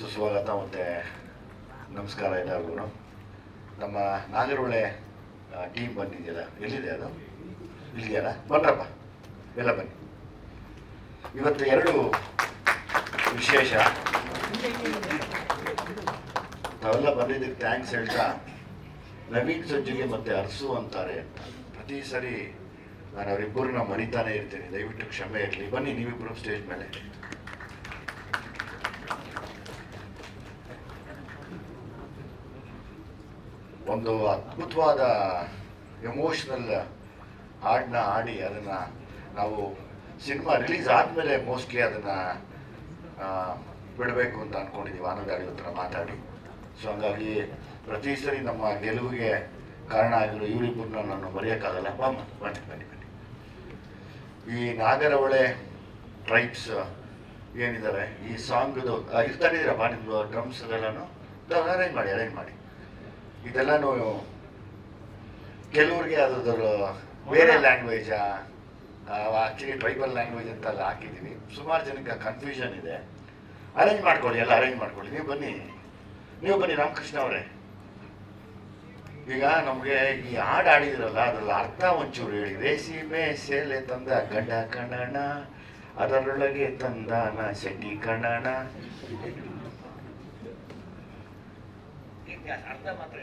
ಸುಸ್ವಾಗತ ಮತ್ತು ನಮಸ್ಕಾರ ಎಲ್ಲರಿಗೂ. ನಮ್ಮ ನಾಗರಹೊಳೆ ಟೀಮ್ ಬಂದಿದೆಯಲ್ಲ? ಎಲ್ಲಿದೆ ಅದು? ಇಲ್ಲಿದೆಯಲ್ಲ? ಬನ್ರಪ್ಪ ಎಲ್ಲ ಬನ್ನಿ. ಇವತ್ತು ಎರಡು ವಿಶೇಷ. ತಾವೆಲ್ಲ ಬಂದಿದ್ದಕ್ಕೆ ಥ್ಯಾಂಕ್ಸ್ ಹೇಳ್ತಾ, ನವೀನ್ ಸಜ್ಜಿಗೆ ಮತ್ತೆ ಅರಸು ಅಂತಾರೆ. ಅಂತ ಪ್ರತಿ ಸರಿ ನಾನು ಅವರಿಬ್ಬರನ್ನ ಮರಿತಾನೆ ಇರ್ತೀನಿ. ದಯವಿಟ್ಟು ಕ್ಷಮೆ ಇರಲಿ. ಬನ್ನಿ ನೀವಿಬ್ಬರು ಸ್ಟೇಜ್ ಮೇಲೆ. ಒಂದು ಅದ್ಭುತವಾದ ಎಮೋಷ್ನಲ್ ಹಾಡನ್ನ ಹಾಡಿ ಅದನ್ನು ನಾವು ಸಿನಿಮಾ ರಿಲೀಸ್ ಆದಮೇಲೆ ಮೋಸ್ಟ್ಲಿ ಅದನ್ನು ಬಿಡಬೇಕು ಅಂತ ಅಂದ್ಕೊಂಡಿದ್ದೀವಿ ಆನಂದ್ ಅಡಿ ಹತ್ರ ಮಾತಾಡಿ. ಸೊ ಹಂಗಾಗಿ ಪ್ರತಿ ಸರಿ ನಮ್ಮ ಗೆಲುವಿಗೆ ಕಾರಣ ಆಗಿರೋ ಇವರಿಬ್ಬರನ್ನ ನಾನು ಮರೆಯೋಕ್ಕಾಗಲ್ಲ. ಬಾ, ಬನ್ನಿ ಬನ್ನಿ ಬನ್ನಿ. ಈ ನಾಗರಹೊಳೆ ಟ್ರೈಬ್ಸ್ ಏನಿದ್ದಾರೆ ಈ ಸಾಂಗ್ದು ಇರ್ತಾನೆ ಇದ್ದೀರಪ್ಪ ನಿಮ್ಮದು ಡ್ರಮ್ಸ್ ಅದೆಲ್ಲನೂ? ಅರೇಂಜ್ ಮಾಡಿ ಅರೇಂಜ್ ಮಾಡಿ. ಇದೆಲ್ಲನೂ ಕೆಲವ್ರಿಗೆ ಅದರ ಬೇರೆ ಲ್ಯಾಂಗ್ವೇಜಾ ಆಕ್ಚುಲಿ ಟ್ರೈಬಲ್ ಲ್ಯಾಂಗ್ವೇಜ್ ಅಂತ ಅಲ್ಲಿ ಹಾಕಿದ್ದೀವಿ ಸುಮಾರು ಜನಕ್ಕೆ ಕನ್ಫ್ಯೂಷನ್ ಇದೆ. ಅರೇಂಜ್ ಮಾಡ್ಕೊಳ್ಳಿ ಎಲ್ಲ ಅರೇಂಜ್ ಮಾಡ್ಕೊಳ್ಳಿ. ನೀವು ಬನ್ನಿ. ನೀವು ಬನ್ನಿ ರಾಮಕೃಷ್ಣ ಅವರೇ. ಈಗ ನಮಗೆ ಈ ಹಾಡು ಆಡಿದ್ರಲ್ಲ ಅದ್ರಲ್ಲಿ ಅರ್ಥ ಒಂಚೂರು ಹೇಳಿ. ರೇಸಿಮೆ ಸೇಲೆ ತಂದ ಗಂಡ ಕಣಣ ಅದರೊಳಗೆ ತಂದಾನ ಶೆಟ್ಟಿ ಕಣಣ. ಮಾತ್ರ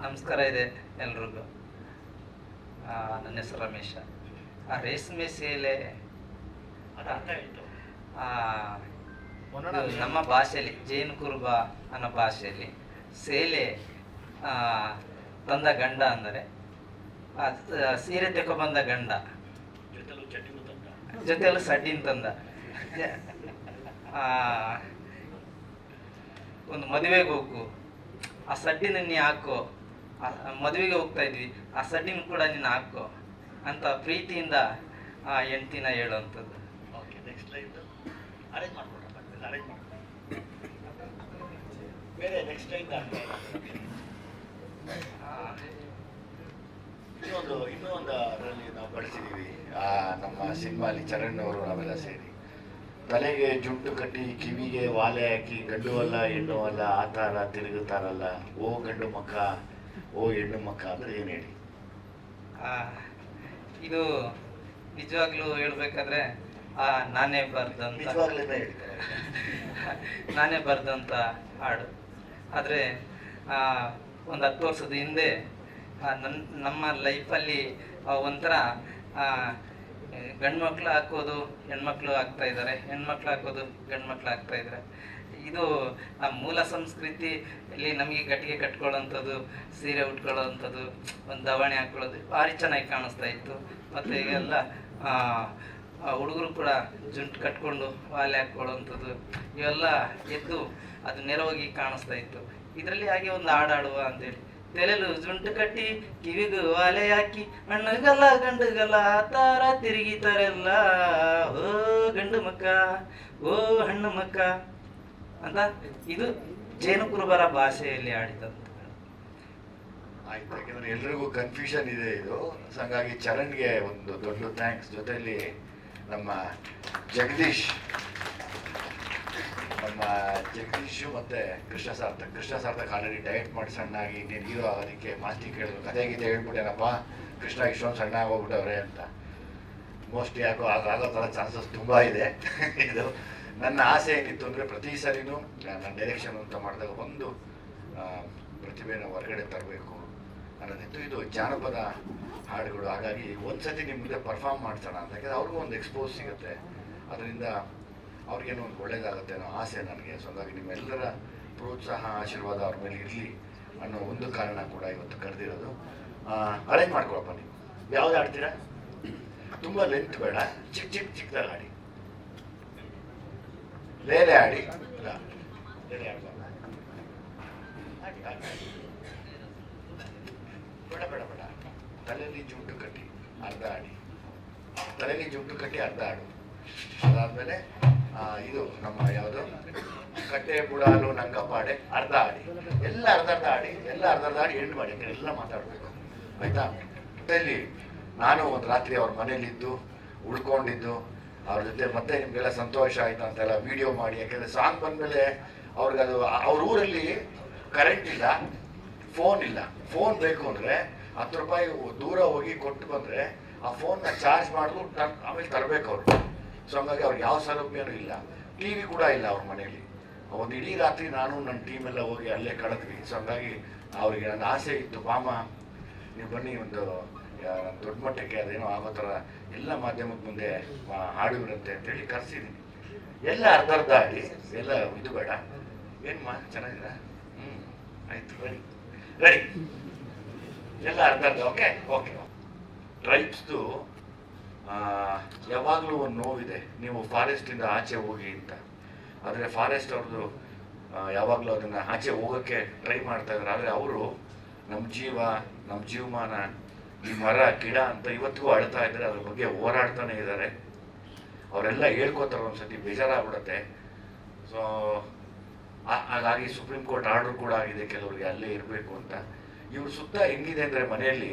ನಮಸ್ಕಾರ ಇದೆ ಎಲ್ರಿಗೂ. ಆ, ನನ್ನ ಹೆಸರು ರಮೇಶ. ಆ ರೇಷ್ಮೆ ಸೀಲೆ ನಮ್ಮ ಭಾಷೆಯಲ್ಲಿ ಜೇನು ಕುರುಬ ಅನ್ನೋ ಭಾಷೆಯಲ್ಲಿ ಸೇಲೆ ಆ, ತಂದ ಗಂಡ ಅಂದರೆ ಸೀರೆ ತೆಕೊಬಂದ ಗಂಡ. ಜೊತೆಯಲ್ಲಿ ಸಡ್ಡಿನ ತಂದ. ಆ, ಒಂದು ಮದುವೆಗೆ ಹೋಗು. ಆ ಸಡ್ಡಿನ ನೀ ಹಾಕೋ. ಮದುವೆಗೆ ಹೋಗ್ತಾ ಇದ್ವಿ. ಆ ಸಡ್ಡಿನ ಕೂಡ ನೀನು ಹಾಕೋ ಅಂತ ಪ್ರೀತಿಯಿಂದ ಆ ಹೆಂಡ್ತಿನ ಹೇಳುವಂಥದ್ದು. Okay next line arrange arrange ಬೇರೆ ನೆಕ್ಸ್ಟ್ ಇನ್ನೊಂದು ಇನ್ನೂ ಒಂದು ಅದರಲ್ಲಿ ನಾವು ಬಳಸಿದ್ದೀವಿ ಆ, ನಮ್ಮ ಸಿನಿಮಾಲಿ ಚರಣ್ ಅವರು ನಾವೆಲ್ಲ ಸೇರಿ. ತಲೆಗೆ ಜುಂಟು ಕಟ್ಟಿ ಕಿವಿಗೆ ವಾಲೆ ಹಾಕಿ ಗಂಡು ಅಲ್ಲ ಹೆಣ್ಣು ಅಲ್ಲ ಆ ಥರ ತಿರುಗುತ್ತಾರಲ್ಲ ಓ ಗಂಡು ಮಕ್ಕ ಓ ಹೆಣ್ಣು ಮಕ್ಕ ಅಂದ್ರೆ ಏನು ಹೇಳಿ? ಇದು ನಿಜವಾಗ್ಲೂ ಹೇಳ್ಬೇಕಾದ್ರೆ ಆ ನಾನೇ ಬರ್ದಂತ ನಾನೇ ಬರ್ದಂತ ಹಾಡು. ಆದರೆ ಒಂದು ಹತ್ತು ವರ್ಷದ ಹಿಂದೆ ನನ್ನ ನಮ್ಮ ಲೈಫಲ್ಲಿ ಒಂಥರ ಗಂಡು ಮಕ್ಕಳು ಹಾಕೋದು, ಹೆಣ್ಮಕ್ಳು ಆಗ್ತಾ ಇದ್ದಾರೆ ಹೆಣ್ಮಕ್ಳು ಹಾಕೋದು ಗಂಡು ಮಕ್ಳು ಆಗ್ತಾ ಇದ್ದಾರೆ ಇದು ನಮ್ಮ ಮೂಲ ಸಂಸ್ಕೃತಿ ಇಲ್ಲಿ ನಮಗೆ ಗಟ್ಟಿಗೆ ಕಟ್ಕೊಳ್ಳೋಂಥದ್ದು ಸೀರೆ ಉಟ್ಕೊಳ್ಳೋವಂಥದ್ದು, ಒಂದು ದವಣೆ ಹಾಕ್ಕೊಳ್ಳೋದು ಭಾರಿ ಚೆನ್ನಾಗಿ ಕಾಣಿಸ್ತಾ ಇತ್ತು. ಮತ್ತು ಈಗೆಲ್ಲ ಹುಡುಗರು ಕೂಡ ಜುಂಟು ಕಟ್ಕೊಂಡು ವಾಲೆ ಹಾಕ್ಕೊಳ್ಳೋವಂಥದ್ದು ಇವೆಲ್ಲ ಎದ್ದು ಅದು ನೆರವಾಗಿ ಕಾಣಿಸ್ತಾ ಇತ್ತು. ಇದರಲ್ಲಿ ಹಾಗೆ ಒಂದು ಹಾಡಾಡುವ ಅಂತೇಳಿ. ತಲೆಲು ಜುಂಟು ಕಟ್ಟಿ ಕಿವಿದು ವಾಲೆ ಹಾಕಿ ಹಣ್ಣುಗಲ್ಲ ಗಂಡುಗಲ್ಲ ಆ ಥರ ತಿರುಗಿತಾರೆಲ್ಲ ಓ ಗಂಡು ಮಕ್ಕ, ಓ ಹಣ್ಣು ಮಕ್ಕ. ಅಂತ ಇದು ಜೇನು ಕುರುಬರ ಭಾಷೆಯಲ್ಲಿ ಆಡಿದಂತ ಆಯ್ತು, ಯಾಕೆಂದ್ರೆ ಎಲ್ರಿಗೂ ಕನ್ಫ್ಯೂಷನ್ ಇದೆ ಇದು. ಹಂಗಾಗಿ ಚರಣ್ಗೆ ಒಂದು ದೊಡ್ಡ ಥ್ಯಾಂಕ್ಸ್ ಜೊತೆಯಲ್ಲಿ ನಮ್ಮ ಜಗದೀಶ್ ನಮ್ಮ ಜಗದೀಶು ಮತ್ತೆ ಕೃಷ್ಣ ಸಾರ್ಥಕ್ ಕೃಷ್ಣ ಸಾರ್ಥಕ್ ಆಲ್ರೆಡಿ ಡಯಟ್ ಮಾಡಿ ಸಣ್ಣಾಗಿ ನೀನು ಹೀರೋ ಆಗೋದಕ್ಕೆ ಮಾಸ್ತಿ ಕೇಳಿದ್ರು. ಕತೆ ಗೀತೆ ಹೇಳ್ಬಿಟ್ಟೇನಪ್ಪ, ಕೃಷ್ಣ ಇಷ್ಟೊಂದು ಸಣ್ಣ ಆಗೋಗ್ಬಿಟ್ಟವ್ರೆ ಅಂತ. ಮೋಸ್ಟ್ಲಿ ಯಾಕೋ ಆಗ ಥರ ಚಾನ್ಸಸ್ ತುಂಬ ಇದೆ. ಇದು ನನ್ನ ಆಸೆ ಏನಿತ್ತು ಅಂದರೆ ಪ್ರತಿ ಸರಿನೂ ನನ್ನ ಡೈರೆಕ್ಷನ್ ಅಂತ ಮಾಡಿದಾಗ ಒಂದು ಪ್ರತಿಭೆಯನ್ನು ಹೊರಗಡೆ ತರಬೇಕು ಅನ್ನೋದಿತ್ತು. ಇದು ಜಾನಪದ ಹಾಡುಗಳು. ಹಾಗಾಗಿ ಒಂದ್ಸತಿ ನಿಮ್ಮ ಮುಂದೆ ಪರ್ಫಾರ್ಮ್ ಮಾಡ್ಸೋಣ ಅಂತ. ಯಾಕಂದ್ರೆ ಅವ್ರಿಗೂ ಒಂದು ಎಕ್ಸ್ಪೋಸ್ ಸಿಗುತ್ತೆ. ಅದರಿಂದ ಅವ್ರಿಗೇನೋ ಒಂದು ಒಳ್ಳೇದಾಗುತ್ತೆ ಅನ್ನೋ ಆಸೆ ನನಗೆ. ಸೊ ಹಾಗಾಗಿ ನಿಮ್ಮೆಲ್ಲರ ಪ್ರೋತ್ಸಾಹ, ಆಶೀರ್ವಾದ ಅವ್ರ ಮೇಲೆ ಇರಲಿ ಅನ್ನೋ ಒಂದು ಕಾರಣ ಕೂಡ ಇವತ್ತು ಕರೆದಿರೋದು. ಅರೇಂಜ್ ಮಾಡ್ಕೊಳಪ್ಪ ನೀವು. ಯಾವ್ದು ಆಡ್ತೀರಾ ತುಂಬ ಲೆಂತ್ ಬೇಡ. ಚಿಕ್ಕ ಚಿಕ್ಕ ಚಿಕ್ಕದಾಗ ಆಡಿ ಲೇಲೆ ಆಡಿ ಬೇಡ ಬೇಡ ಬೇಡ. ತಲೆಯಲ್ಲಿ ಜುಂಟು ಕಟ್ಟಿ ಅರ್ಧ ಆಡಿ ತಲೆಯಲ್ಲಿ ಜುಂಟು ಕಟ್ಟಿ ಅರ್ಧ ಆಡು ಅದಾದ್ಮೇಲೆ ಇದು ನಮ್ಮ ಯಾವುದು? ಕಟ್ಟೆ ಬುಡಾಲು ನಂಗಪ್ಪಾಡೆ ಅರ್ಧ ಆಡಿ. ಎಲ್ಲ ಅರ್ಧ ಅರ್ಧ ಆಡಿ, ಎಲ್ಲ ಅರ್ಧ ಅರ್ಧ ಆಡಿ ಎಂಡ್ ಮಾಡಿ ಎಲ್ಲ ಮಾತಾಡಬೇಕು. ಆಯ್ತಾ? ಇಲ್ಲಿ ನಾನು ಒಂದು ರಾತ್ರಿ ಅವ್ರ ಮನೇಲಿದ್ದು ಉಳ್ಕೊಂಡಿದ್ದು, ಅವ್ರ ಜೊತೆ ಮತ್ತೆ ನಿಮಗೆಲ್ಲ ಸಂತೋಷ ಆಯ್ತು ಅಂತೆಲ್ಲ ವಿಡಿಯೋ ಮಾಡಿ, ಯಾಕೆಂದ್ರೆ ಸಾಂಗ್ ಬಂದಮೇಲೆ ಅವ್ರಿಗೆ ಅದು, ಅವ್ರ ಊರಲ್ಲಿ ಕರೆಂಟ್ ಇಲ್ಲ ಫೋನ್ ಇಲ್ಲ. ಫೋನ್ ಬೇಕು ಅಂದರೆ ಹತ್ತು ರೂಪಾಯಿ ದೂರ ಹೋಗಿ ಕೊಟ್ಟು ಬಂದರೆ ಆ ಫೋನ್ನ ಚಾರ್ಜ್ ಮಾಡಿದ್ರು ಆಮೇಲೆ ತರಬೇಕು ಅವರು. ಸೊ ಹಂಗಾಗಿ ಅವ್ರಿಗೆ ಯಾವ ಸೌಲಭ್ಯನೂ ಇಲ್ಲ. ಟಿ ವಿ ಕೂಡ ಇಲ್ಲ ಅವ್ರ ಮನೆಯಲ್ಲಿ. ಒಂದು ಇಡೀ ರಾತ್ರಿ ನಾನು ನನ್ನ ಟೀಮ್ ಎಲ್ಲ ಹೋಗಿ ಅಲ್ಲೇ ಕಳೆದ್ವಿ. ಸೊ ಹಂಗಾಗಿ ಅವರಿಗೆ ನನ್ನ ಆಸೆ ಇತ್ತು ಬಾಮ ನೀವು ಬನ್ನಿ ಒಂದು ದೊಡ್ಡ ಮಟ್ಟಕ್ಕೆ ಅದೇನೋ ಆಗೋ ಥರ ಎಲ್ಲ ಮಾಧ್ಯಮದ ಮುಂದೆ ಹಾಡುವಿರಂತೆ ಅಂತ ಅಂತೇಳಿ ಕರೆಸಿದ್ದೀನಿ ಎಲ್ಲ ಅರ್ಧ ಅರ್ಧ ಆಡಿ ಎಲ್ಲ ಇದು ಬೇಡ. ಏನ್ಮಾ ಚೆನ್ನಾಗಿದೆ ಹ್ಞೂ ಆಯಿತು ರೆಡಿ ರೆಡಿ ಎಲ್ಲ ಅರ್ಧ ಅರ್ಧ ಓಕೆ ಓಕೆ ಟ್ರೈಬ್ಸ್ದು ಯಾವಾಗಲೂ ಒಂದು ನೋವಿದೆ. ನೀವು ಫಾರೆಸ್ಟಿಂದ ಆಚೆ ಹೋಗಿ ಅಂತ. ಆದರೆ ಫಾರೆಸ್ಟ್ ಅವ್ರದ್ದು ಯಾವಾಗಲೂ ಅದನ್ನು ಆಚೆ ಹೋಗೋಕ್ಕೆ ಟ್ರೈ ಮಾಡ್ತಾ ಇದ್ದಾರೆ ಆದರೆ ಅವರು ನಮ್ಮ ಜೀವ ನಮ್ಮ ಜೀವಮಾನ, ಈ ಮರ, ಗಿಡ ಅಂತ ಇವತ್ತಿಗೂ ಅಳ್ತಾ ಇದ್ದಾರೆ. ಅದ್ರ ಬಗ್ಗೆ ಹೋರಾಡ್ತಾನೆ ಇದ್ದಾರೆ ಅವರೆಲ್ಲ ಹೇಳ್ಕೊತಾರೆ ಒಂದ್ಸತಿ ಬೇಜಾರಾಗ್ಬಿಡುತ್ತೆ. ಸೊ ಹಾಗಾಗಿ ಸುಪ್ರೀಂ ಕೋರ್ಟ್ ಆರ್ಡರ್ ಕೂಡ ಆಗಿದೆ. ಕೆಲವರಿಗೆ ಅಲ್ಲೇ ಇರಬೇಕು ಅಂತ. ಇವ್ರ ಸುತ್ತ ಹೆಂಗಿದೆ ಅಂದರೆ ಮನೆಯಲ್ಲಿ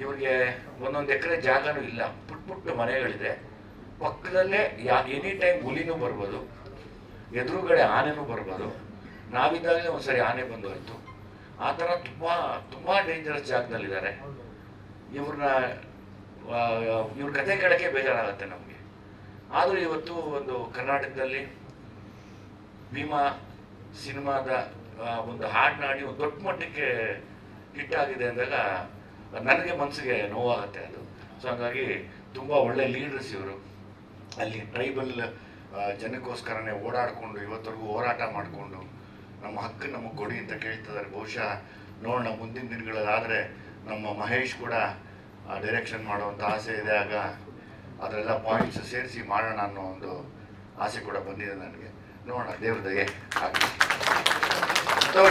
ಇವ್ರಿಗೆ ಒಂದೊಂದು ಎಕರೆ ಜಾಗನೂ ಇಲ್ಲ ಪುಟ್ ಪುಟ್ಟ ಮನೆಗಳಿದೆ. ಪಕ್ಕದಲ್ಲೇ ಯಾ ಎನಿ ಟೈಮ್ ಹುಲಿನೂ ಬರ್ಬೋದು, ಎದುರುಗಡೆ ಆನೆನೂ ಬರ್ಬೋದು. ನಾವಿದ್ದಾಗಲೇ ಒಂದ್ಸರಿ ಆನೆ ಬಂದು ಹೋಯ್ತು. ಆ ಥರ ತುಂಬ ತುಂಬ ಡೇಂಜರಸ್ ಜಾಗದಲ್ಲಿದ್ದಾರೆ. ಇವ್ರನ್ನ ಇವ್ರ ಕತೆ ಕೇಳೋಕ್ಕೆ ಬೇಜಾರಾಗುತ್ತೆ ನಮಗೆ. ಆದರೂ ಇವತ್ತು ಒಂದು ಕರ್ನಾಟಕದಲ್ಲಿ ಭೀಮಾ ಸಿನಿಮಾದ ಒಂದು ಹಾಡಿನಾಡಿ ಒಂದು ದೊಡ್ಡ ಮಟ್ಟಕ್ಕೆ ಹಿಟ್ಟಾಗಿದೆ ಅಂದಾಗ ನನಗೆ ಮನಸ್ಸಿಗೆ ನೋವಾಗುತ್ತೆ ಅದು. ಸೊ ಹಾಗಾಗಿ ತುಂಬ ಒಳ್ಳೆ ಲೀಡರ್ಸ್ ಇವರು. ಅಲ್ಲಿ ಟ್ರೈಬಲ್ ಜನಕ್ಕೋಸ್ಕರನೇ ಓಡಾಡಿಕೊಂಡು ಇವತ್ತರೆಗೂ ಹೋರಾಟ ಮಾಡಿಕೊಂಡು ನಮ್ಮ ಹಕ್ಕು ನಮಗೆ ಕೊಡಿ ಅಂತ ಕೇಳ್ತಿದ್ದಾರೆ. ಬಹುಶಃ ನೋಡೋಣ ಮುಂದಿನ ದಿನಗಳಲ್ಲಾದರೆ ನಮ್ಮ ಮಹೇಶ್ ಕೂಡ ಡೈರೆಕ್ಷನ್ ಮಾಡುವಂಥ ಆಸೆ ಇದೆ. ಆಗ ಅದರೆಲ್ಲ ಪಾಯಿಂಟ್ಸ್ ಸೇರಿಸಿ ಮಾಡೋಣ ಅನ್ನೋ ಒಂದು ಆಸೆ ಕೂಡ ಬಂದಿದೆ ನನಗೆ. ನೋಡೋಣ, ದೇವ್ರ ದಯೆ. ಆಗಲಿ